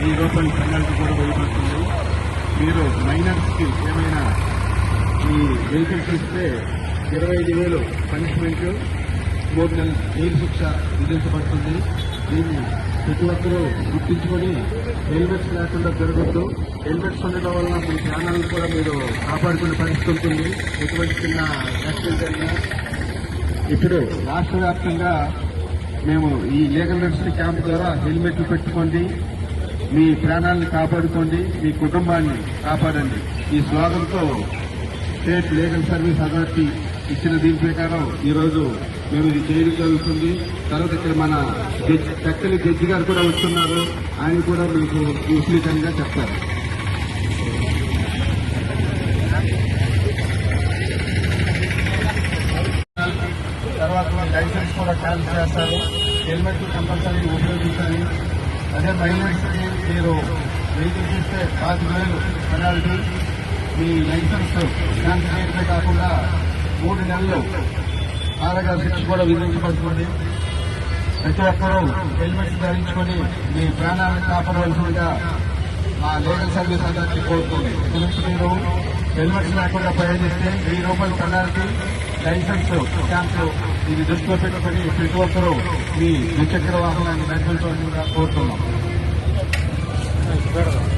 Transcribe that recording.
వెయ్యి రూపాయల పెనాల్టీ కూడా వేయబడుతుంది మీరు మైనర్స్కి ఏమైనా ఈ వెహికల్స్ ఇస్తే ఇరవై ఐదు వేలు పనిష్మెంట్ మూడు నెలల జైలు శిక్ష విధించబడుతుంది. దీన్ని ప్రతి ఒక్కరూ గుర్తించుకొని హెల్మెట్స్ లేకుండా జరగద్దు. హెల్మెట్స్ ఉండడం వల్ల మీ ప్రాణాలను కూడా మీరు కాపాడుకునే పరిస్థితి ఉంటుంది. ఎటువంటి చిన్న యాక్సిడెంట్ అయినా. ఇప్పుడు రాష్ట్ర వ్యాప్తంగా మేము ఈ లీగల్ రెసిడెంట్ క్యాంప్ ద్వారా హెల్మెట్లు పెట్టుకోండి. మీ ప్రాణాలను కాపాడుకోండి మీ కుటుంబాన్ని కాపాడండి. ఈ స్లోగన్తో స్టేట్ లీగల్ సర్వీస్ అథారిటీ ఇచ్చిన దీని ప్రకారం ఈరోజు మేము ఇది చేయడం జరుగుతుంది. తర్వాత ఇక్కడ మన జడ్జి చక్కలి జడ్జి గారు కూడా వస్తున్నారు. ఆయన కూడా మీకు విశ్లేషణగా చెప్తారు. తర్వాత లైసెన్స్ కూడా క్యాన్సిల్ చేస్తారు. హెల్మెట్ కంపల్సరీ ఉపయోగించాలి. అదే మైనర్స్ మీరు వెహికల్ చేస్తే పాతి వేలు పెనాల్టీ మీ లైసెన్స్ క్యాన్సిల్ చేయడమే కాకుండా మూడు నెలలు కారాగార శిక్ష కూడా విధించబడుతుంది. ప్రతి ఒక్కరూ హెల్మెట్ ధరించుకొని మీ ప్రాణాలను కాపాడవలసిందిగా మా లీగల్ సర్వీస్ అందరికీ కోరుతుంది. గురించి మీరు హెల్మెట్స్ లేకుండా ప్రయాణిస్తే వెయ్యి రూపాయల పెనాల్టీ లైసెన్స్ క్యాంపు ఇది దృష్టిలో పెట్టుకుని ప్రతి ఒక్కరూ మీ ద్విచక్ర వాహనాన్ని నడిపించవలసిందిగా కోరుతున్నాం. Верно.